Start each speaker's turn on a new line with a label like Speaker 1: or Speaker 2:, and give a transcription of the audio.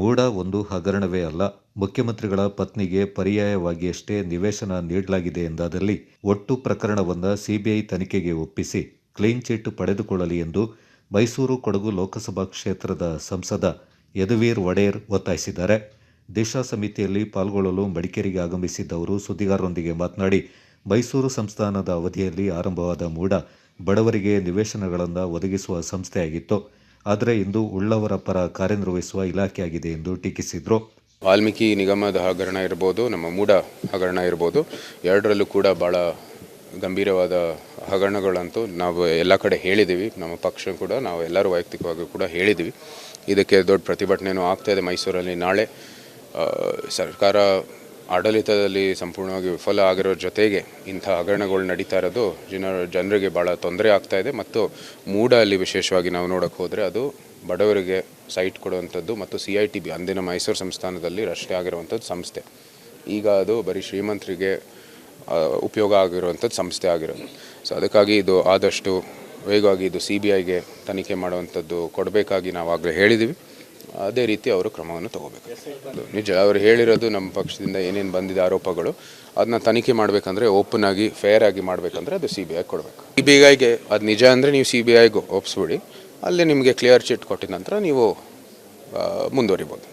Speaker 1: ಮೂಡ ಒಂದು ಹಗರಣವೇ ಅಲ್ಲ, ಮುಖ್ಯಮಂತ್ರಿಗಳ ಪತ್ನಿಗೆ ಪರ್ಯಾಯವಾಗಿಯಷ್ಟೇ ನಿವೇಶನ ನೀಡಲಾಗಿದೆ ಎಂದಾದಲ್ಲಿ ಒಟ್ಟು ಪ್ರಕರಣವನ್ನು ಸಿಬಿಐ ತನಿಖೆಗೆ ಒಪ್ಪಿಸಿ ಕ್ಲೀನ್ ಚಿಟ್ ಪಡೆದುಕೊಳ್ಳಲಿ ಎಂದು ಮೈಸೂರು ಕೊಡಗು ಲೋಕಸಭಾ ಕ್ಷೇತ್ರದ ಸಂಸದ ಯದುವೀರ್ ಒಡೆಯರ್ ಒತ್ತಾಯಿಸಿದ್ದಾರೆ. ದಿಶಾ ಸಮಿತಿಯಲ್ಲಿ ಪಾಲ್ಗೊಳ್ಳಲು ಮಡಿಕೇರಿಗೆ ಆಗಮಿಸಿದ್ದವರು ಸುದ್ದಿಗಾರರೊಂದಿಗೆ ಮಾತನಾಡಿ, ಮೈಸೂರು ಸಂಸ್ಥಾನದ ಅವಧಿಯಲ್ಲಿ ಆರಂಭವಾದ ಮೂಡ ಬಡವರಿಗೆ ನಿವೇಶನಗಳನ್ನು ಒದಗಿಸುವ ಸಂಸ್ಥೆಯಾಗಿತ್ತು. ಆದರೆ ಇಂದು ಉಳ್ಳವರ ಪರ ಕಾರ್ಯನಿರ್ವಹಿಸುವ ಇಲಾಖೆಯಾಗಿದೆ ಎಂದು ಟೀಕಿಸಿದರು.
Speaker 2: ವಾಲ್ಮೀಕಿ ನಿಗಮದ ಹಗರಣ ಇರ್ಬೋದು, ನಮ್ಮ ಮೂಡ ಹಗರಣ ಇರ್ಬೋದು, ಎರಡರಲ್ಲೂ ಕೂಡ ಭಾಳ ಗಂಭೀರವಾದ ಹಗರಣಗಳಂತೂ ನಾವು ಎಲ್ಲ ಕಡೆ ಹೇಳಿದ್ದೀವಿ ನಮ್ಮ ಪಕ್ಷ ಕೂಡ, ನಾವು ಎಲ್ಲರೂ ವೈಯಕ್ತಿಕವಾಗಿ ಕೂಡ ಹೇಳಿದ್ದೀವಿ ಇದಕ್ಕೆ ದೊಡ್ಡ ಪ್ರತಿಭಟನೆಯೂ ಆಗ್ತಾ ಇದೆ ಮೈಸೂರಲ್ಲಿ. ನಾಳೆ ಸರ್ಕಾರ ಆಡಳಿತದಲ್ಲಿ ಸಂಪೂರ್ಣವಾಗಿ ವಿಫಲ ಆಗಿರೋ ಜೊತೆಗೆ ಇಂಥ ಹಗರಣಗಳು ನಡೀತಾ ಇರೋದು ಜನ, ಜನರಿಗೆ ಭಾಳ ತೊಂದರೆ ಆಗ್ತಾ ಇದೆ ಮತ್ತು ಮೂಡ ಅಲ್ಲಿ ವಿಶೇಷವಾಗಿ ನಾವು ನೋಡೋಕ್ಕೆ ಹೋದರೆ ಅದು ಬಡವರಿಗೆ ಸೈಟ್ ಕೊಡುವಂಥದ್ದು ಮತ್ತು ಸಿ ಐ ಟಿ ಬಿ ಅಂದಿನ ಮೈಸೂರು ಸಂಸ್ಥಾನದಲ್ಲಿ ರಷ್ಟೇ ಆಗಿರುವಂಥದ್ದು ಸಂಸ್ಥೆ. ಈಗ ಅದು ಬರೀ ಶ್ರೀಮಂತರಿಗೆ ಉಪಯೋಗ ಆಗಿರುವಂಥದ್ದು ಸಂಸ್ಥೆ ಆಗಿರೋದು. ಸೊ ಅದಕ್ಕಾಗಿ ಇದು ಆದಷ್ಟು ವೇಗವಾಗಿ ಇದು ಸಿ ಬಿ ಐಗೆ ತನಿಖೆ ಮಾಡುವಂಥದ್ದು ಕೊಡಬೇಕಾಗಿ ನಾವು ಆಗಲೇ ಹೇಳಿದ್ದೀವಿ ಅದೇ ರೀತಿ ಅವರು ಕ್ರಮವನ್ನು ತಗೋಬೇಕು. ನಿಜ, ಅವರು ಹೇಳಿರೋದು ನಮ್ಮ ಪಕ್ಷದಿಂದ ಏನೇನು ಬಂದಿದೆ ಆರೋಪಗಳು ಅದನ್ನ ತನಿಖೆ ಮಾಡಬೇಕಂದ್ರೆ ಓಪನ್ ಆಗಿ ಫೇರ್ ಆಗಿ ಮಾಡಬೇಕಂದ್ರೆ ಅದು ಸಿ ಬಿ ಐ ಕೊಡಬೇಕು. ಸಿ ಬಿ ಐಗೆ ಅದು ನಿಜ ಅಂದರೆ ನೀವು ಸಿ ಬಿ ಐಗೆ ಒಪ್ಪಿಸ್ಬಿಡಿ ಅಲ್ಲಿ ನಿಮಗೆ ಕ್ಲಿಯರ್ ಚಿಟ್ ಕೊಟ್ಟಿದ ನಂತರ ನೀವು ಮುಂದುವರಿಬೋದು.